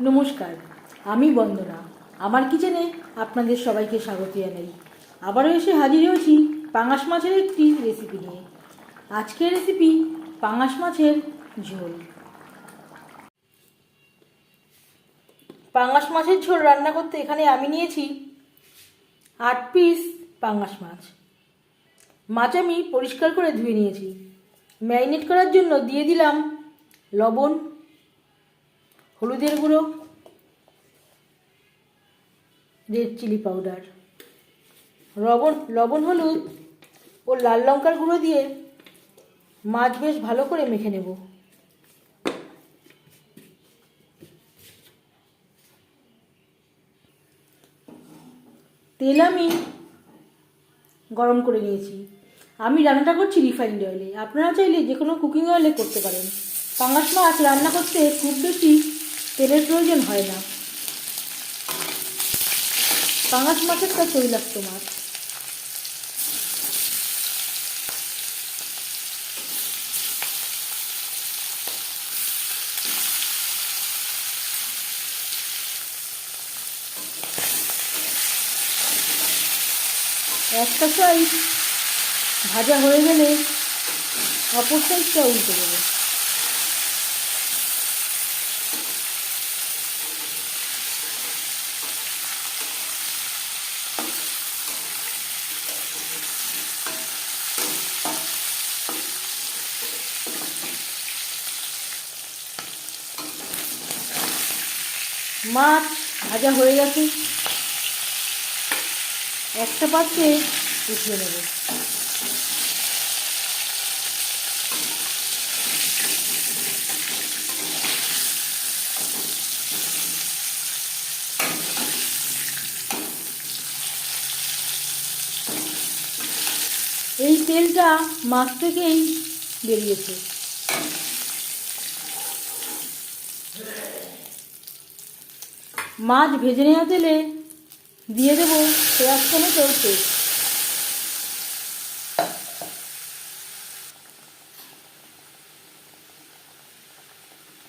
নমস্কার, আমি বন্দনা। আমার কিচেনে আপনাদের সবাইকে স্বাগত জানাই। আবারও এসে হাজির হয়েছি পাঙাশ মাছের একটি রেসিপি নিয়ে। আজকের রেসিপি পাঙাশ মাছের ঝোল। পাঙাশ মাছের ঝোল রান্না করতে এখানে আমি নিয়েছি আট পিস পাঙাশ মাছ। মাছ আমি পরিষ্কার করে ধুয়ে নিয়েছি। ম্যারিনেট করার জন্য দিয়ে দিলাম লবণ হলুদের গুঁড়ো রেড চিলি পাউডার লবণ লবণ, হলুদ ও লাল লঙ্কার গুঁড়ো দিয়ে মাছ বেশ ভালো করে মেখে নেব। তেল আমি গরম করে নিয়েছি। আমি রান্নাটা করছি রিফাইন্ড অয়েলে আপনারা চাইলে যে কোনো কুকিং অয়েলে করতে পারেন। পাঙাশ মাছ রান্না করতে খুব বেশি তেলের প্রয়োজন হয় না। পাঙাশ মাছেরটা তৈলাক্ত মাছ। একটা সাইজ ভাজা হয়ে গেলে অপর সাইডটা উল্টে দেবো। মাছ ভাজা হয়ে গেছে। একটা পাত্রে উঠিয়ে নেব। এই তেলটা মাছ থেকেই বেরিয়েছে। মাছ ভেজে নেওয়া তেলে দিয়ে দেবো পেঁয়াজ টমেটোর পেস্ট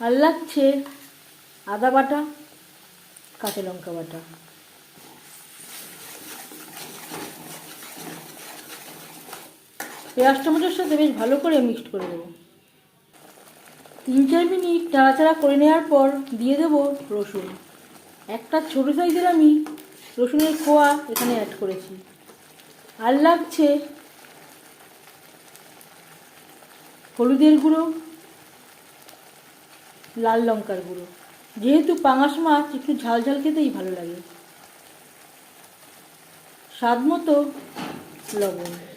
আর লাগছে আদা বাটা, কাঁচা লঙ্কা বাটা। পেঁয়াজ টমেটোর সাথে বেশ ভালো করে মিক্সড করে দেবো। তিন চার মিনিট নাড়াচাড়া করে নেওয়ার পর দিয়ে দেবো রসুন। একটা ছোটো সাইজের আমি রসুনের কোয়া এখানে অ্যাড করেছি। আর লাগছে হলুদের গুঁড়ো, লাল লঙ্কার গুঁড়ো। যেহেতু পাঙাশ মাছ, একটু ঝাল ঝাল খেতেই ভালো লাগে। স্বাদ মতো লবণ।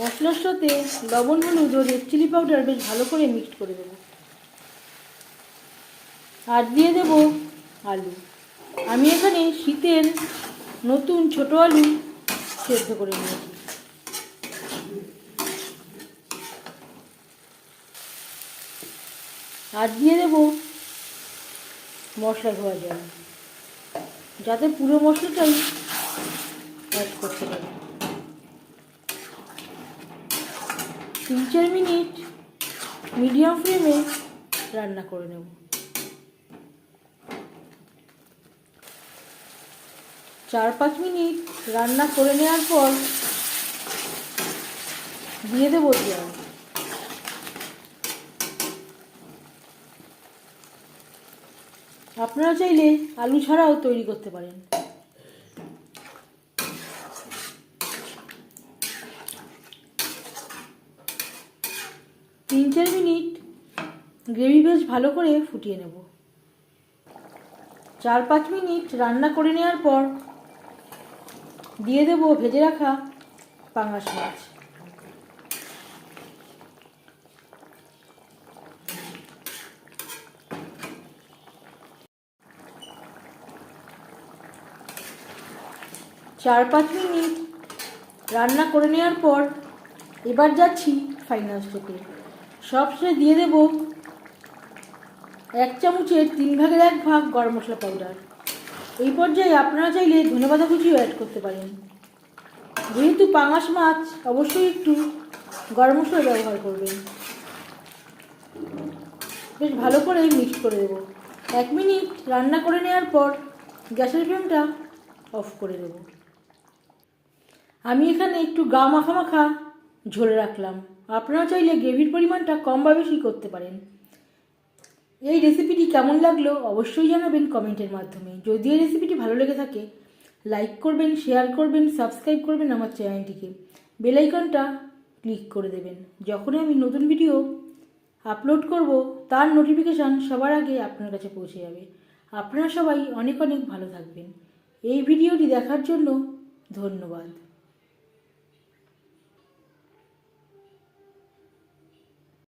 মশলার সাথে লবণ, হলুদ ও রেড চিলি পাউডার বেশ ভালো করে মিক্সড করে দেবো আর দিয়ে দেবো আলু। আমি এখানে শীতের নতুন ছোট আলু সেদ্ধ করে নিয়েছি। আর দিয়ে দেবো মশলা ধোয়া জল, যাতে পুরো মশলাটাই অ্যাড করতে পারি। তিন চার মিনিট মিডিয়াম ফ্লেমে রান্না করে নেব। চার পাঁচ মিনিট রান্না করে নেওয়ার পর দিয়ে দেবো জল। আপনারা চাইলে আলু ছাড়াও তৈরি করতে পারেন। তিন চার মিনিট গ্রেভি বেশ ভালো করে ফুটিয়ে নেব। চার পাঁচ মিনিট রান্না করে নেওয়ার পর দিয়ে দেবো ভেজে রাখা পাঙাশ মাছ। চার পাঁচ মিনিট রান্না করে নেওয়ার পর এবার যাচ্ছি ফাইনাল স্টেপে সবশেষে দিয়ে দেব এক চামচের তিন ভাগের এক ভাগ গরম মশলা পাউডার এই পর্যায়ে আপনারা চাইলে ধনেপাতা কুচিও অ্যাড করতে পারেন। যেহেতু পাঙাশ মাছ, অবশ্যই একটু গরম মশলা ব্যবহার করবেন। বেশ ভালো করে মিক্স করে দেবো। এক মিনিট রান্না করে নেওয়ার পর গ্যাসের ফ্লেমটা অফ করে দেবো। আমি এখানে একটু গা মাখা মাখা ঝোলে রাখলাম। আপনারা চাইলে গ্রেভির পরিমাণটা কম বা বেশি করতে পারেন। এই রেসিপিটি কেমন লাগল অবশ্যই জানাবেন কমেন্টের মাধ্যমে। যদি এই রেসিপিটি ভালো লেগে থাকে লাইক করবেন শেয়ার করবেন সাবস্ক্রাইব করবেন আমার চ্যানেলটিকে। বেলাইকনটা ক্লিক করে দেবেন। যখনই আমি নতুন ভিডিও আপলোড করব, তার নোটিফিকেশান সবার আগে আপনার কাছে পৌঁছে যাবে। আপনারা সবাই অনেক অনেক ভালো থাকবেন। এই ভিডিওটি দেখার জন্য ধন্যবাদ।